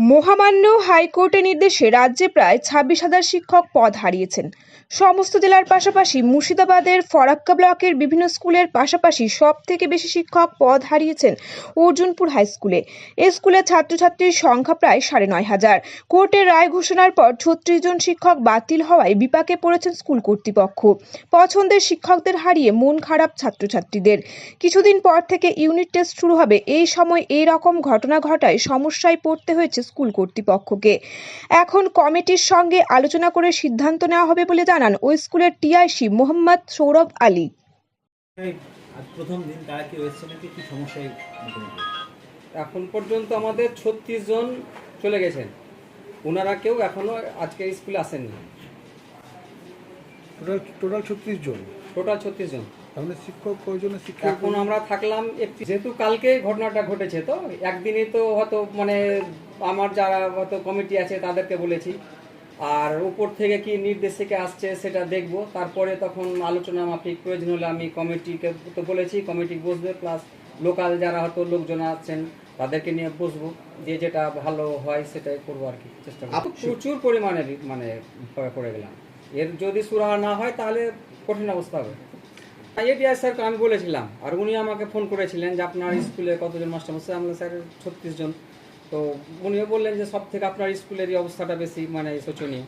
মহামান্য হাইকোর্টের নির্দেশে রাজ্যে প্রায় ছাব্বিশ হাজার শিক্ষক পদ হারিয়েছেন। সমস্ত জেলার পাশাপাশি মুর্শিদাবাদের ফরাক্কা ব্লকের বিভিন্ন স্কুলের পাশাপাশি সব থেকে বেশি শিক্ষক পদ হারিয়েছেন অর্জুনপুর হাই স্কুলে। এ স্কুলে ছাত্রছাত্রীর সংখ্যা প্রায় সাড়ে নয় হাজার। কোর্টের রায় ঘোষণার পর ছত্রিশ জন শিক্ষক বাতিল হওয়ায় বিপাকে পড়েছেন স্কুল কর্তৃপক্ষ। পছন্দের শিক্ষকদের হারিয়ে মন খারাপ ছাত্রছাত্রীদের। কিছুদিন পর থেকে ইউনিট টেস্ট শুরু হবে। এই সময় এই রকম ঘটনা ঘটায় সমস্যায় পড়তে হয়েছে স্কুল কর্তৃপক্ষকে। এখন কমিটির সঙ্গে আলোচনা করে সিদ্ধান্ত নেওয়া হবে বলে জানান ওই স্কুলের টিআইসি মোহাম্মদ সৌরভ আলী। প্রথম দিন তারা কি কি সমস্যায় এখন পর্যন্ত আমাদের ছত্রিশ জন চলে গেছেন। ওনারা কেউ এখনও আজকে স্কুলে আসেননি। টোটাল টোটাল ছত্রিশ জন? টোটাল ছত্রিশ জন। তাহলে শিক্ষক কয়জনের শিক্ষক এখন আমরা থাকলাম একটি যেহেতু কালকে ঘটনাটা ঘটেছে তো একদিনই তো হয়তো মানে আমার যারা হয়তো কমিটি আছে তাদেরকে বলেছি। আর উপর থেকে কি নির্দেশ থেকে আসছে সেটা দেখব। তারপরে তখন আলোচনা মাফিক প্রয়োজন হলে আমি কমিটিকে তো বলেছি কমিটি বসবে প্লাস লোকাল যারা হয়তো লোকজন আছেন তাদেরকে নিয়ে বসবো। যে যেটা ভালো হয় সেটাই করব আর কি চেষ্টা করব। প্রচুর পরিমাণে মানে পড়ে গেলাম। এর যদি সুরাহা না হয় তাহলে কঠিন অবস্থা হবে। এটিআই স্যারকে আমি বলেছিলাম আর উনি আমাকে ফোন করেছিলেন যে আপনার স্কুলে কতজন মাস্টারমশাই আমরা স্যার ছত্রিশ জন। তো উনিও বললেন যে সব থেকে আপনার স্কুলেরই অবস্থাটা বেশি মানে শোচনীয়।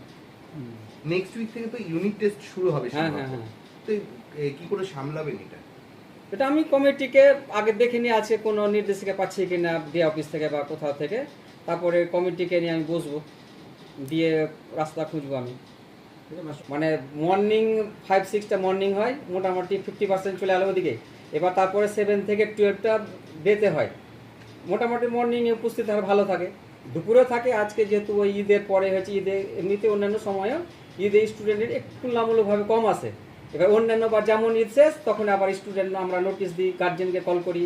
নেক্সট উইক থেকে তো ইউনিট টেস্ট শুরু হবে হ্যাঁ, হ্যাঁ, হ্যাঁ। তো কি করে সামলাবেন এটা? এটা আমি কমিটিকে আগে দেখে নিয়ে আছে কোনো নির্দেশিকা পাচ্ছি কি না ডিএ অফিস থেকে বা কোথাও থেকে। তারপরে কমিটিকে নিয়ে আমি বসবো দিয়ে রাস্তা খুঁজবো আমি। মানে মর্নিং ফাইভ সিক্সটা মর্নিং হয়, মোটামুটি ফিফটি পার্সেন্ট চলে আলো ওদিকে। এবার তারপরে সেভেন থেকে টুয়েলভটা ডেতে হয়। মোটামুটি মর্নিংয়ে উপস্থিত হয় ভালো থাকে। দুপুরে থাকে, আজকে যেহেতু ওই ঈদের পরে হয়েছে, ঈদে এমনিতে অন্যান্য সময়ও ঈদে স্টুডেন্টের একটু তুলনামূলকভাবে কম আসে। এবার অন্যান্য বার যেমন ঈদ শেষ তখন আবার স্টুডেন্ট আমরা নোটিশ দিই গার্জেনকে কল করি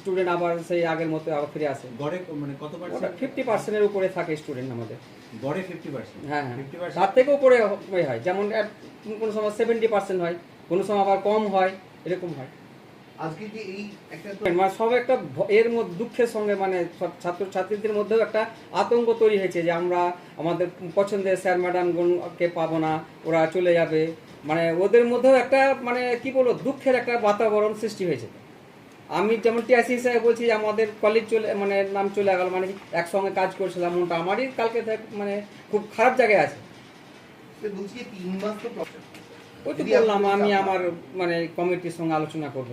স্টুডেন্ট আবার সেই আগের মতো আবার ফিরে আসে। গড়ে মানে কত পার্সেন্ট ফিফটি পার্সেন্টের উপরে থাকে স্টুডেন্ট আমাদের। গড়ে ফিফটি পার্সেন্ট হ্যাঁ হ্যাঁ। তার থেকে উপরে হয়। যেমন কোনো সময় সেভেন্টি পার্সেন্ট হয় কোনো সময় আবার কম হয় এরকম হয়। আজকে যে এই একটা মানে সব একটা এর মধ্যে দুঃখের সঙ্গে মানে সব ছাত্র ছাত্রীদের মধ্যেও একটা আতঙ্ক তৈরি হয়েছে যে আমরা আমাদের পছন্দের স্যার ম্যাডামগণকে পাবো না ওরা চলে যাবে। মানে ওদের মধ্যেও একটা মানে কি বলব দুঃখের একটা বাতাবরণ সৃষ্টি হয়েছে। আমি যেমন টিআইসি হিসাবে বলছি যে আমাদের কলেজ চলে মানে নাম চলে গেল মানে একসঙ্গে কাজ করছিলাম মনটা আমারই কালকে মানে খুব খারাপ জায়গায় আছে। ওই তো বললাম আমি আমার মানে কমিটির সঙ্গে আলোচনা করব।